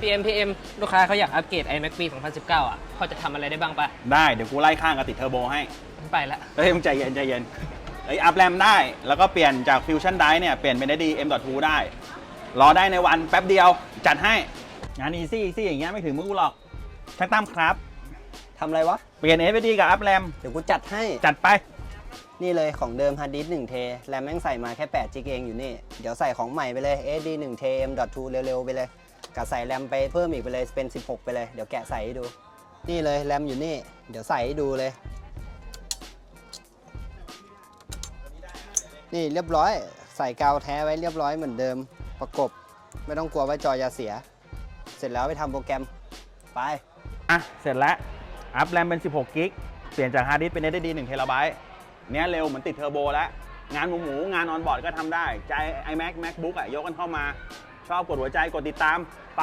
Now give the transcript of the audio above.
PM PM ลูกค้าเขาอยากอัปเกรด iMac ปี 2019 อะพอจะทำอะไรได้บ้างปะได้เดี๋ยวกูไล่ข้างกับติดเทอร์โบให้ ไปละ เฮ้ยมึงใจเย็นใจเย็นเอ้ยอัพแรมได้ แล้วก็เปลี่ยนจากฟิวชั่นไดเนี่ย เปลี่ยนเป็นได้ดี M.2 ได้ รอได้ในวันแป๊บเดียวจัดให้ งานอีซี่อีซี่อย่างเงี้ยไม่ถึงมือกูหรอกช่างตั้มครับ ทำอะไรวะ เปลี่ยน SSD กับอัพแรมเดี๋ยวกูจัดให้ จัดไป นี่เลยของเดิมฮาร์ดดิสก์1เทแรมแม่งใส่มาแค่8จิกเองอยู่นี่ เดี๋ยวใส่ของใหม่ไปเลย SD 1 t M.2 เร็วๆไปเลย กับใส่แรมไปเพิ่มอีกไปเลยเป็น 16 ไปเลย เดี๋ยวแกะใส่ให้ดู นี่เลยแรมอยู่นี่ เดี๋ยวใส่ให้ดูเลย นี่เรียบร้อย ใส่กาวแท้ไว้เรียบร้อยเหมือนเดิม ประกบ ไม่ต้องกลัวว่าจอจะเสีย เสร็จแล้วไปทำโปรแกรม ไป อะ เสร็จแล้ว อัพแรมเป็น 16 กิก เปลี่ยนจากฮาร์ดดิสก์เป็น SSD 1เทราไบต์เนี้ยเร็วเหมือนติดเทอร์โบแล้ว งานหมูหมูงานออนบอร์ดก็ทำได้ ใจ iMac MacBook อะยกกันเข้ามา ชอบกดหัวใจกดติดตาม ไป